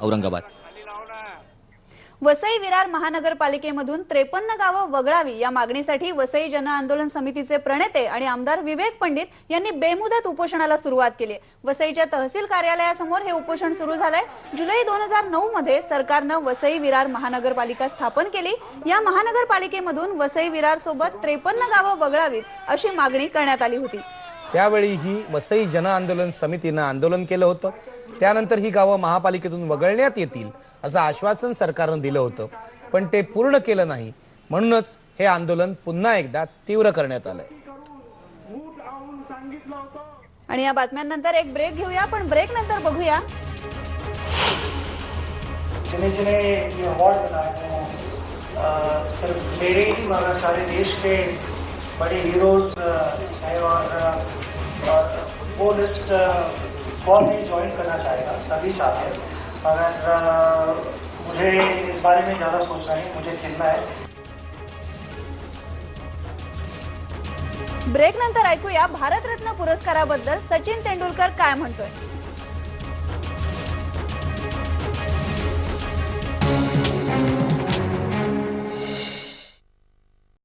औरंगाबाद. वसई विरार महानगरपालिकेमधून त्रेपन्न गावं वगळावी या मागणीसाठी वसई जन आंदोलन समितीचे प्रणेते आणि आमदार विवेक पंडित यांनी बेमुदत उपोषणाला सुरुवात केली. वसईच्या तहसील कार्यालयासमोर हे उपोषण सुरू झालंय. जुलै दोन हजार नऊ मध्ये सरकारनं वसई विरार महानगरपालिका स्थापन केली. या महानगरपालिकेमधून वसई विरार सोबत त्रेपन्न गावं वगळावीत अशी मागणी करण्यात आली होती. त्यावेळी ही वसई जन आंदोलन समितीनं आंदोलन केलं होतं. त्यानंतर ही गावं महापालिकेतून वगळण्यात येतील असं आश्वासन सरकारनं दिलं होतं. पण ते पूर्ण केलं नाही. म्हणूनच हे आंदोलन पुन्हा एकदा तीव्र करण्यात आलंय. आणि या बातम्यांनंतर एक ब्रेक घेऊया पण ब्रेक नंतर बघूया. जिन्हें जिन्हें ये अवार्ड बनाए हैं। अ, सिर्फ मेरे ही मगर सारे देश के बड़े हीरोज हैं और और वो लिस्ट कौन नहीं ज्वाइन करना चाहेगा सभी चाहते हैं। मगर अ, मुझे इस बारे में ज़्यादा सोचना है मुझे खेलना है। ब्रेक नंतर ऐकूया भारतरत्न पुरस्काराबद्दल सचिन तेंडुलकर काय म्हणतोय?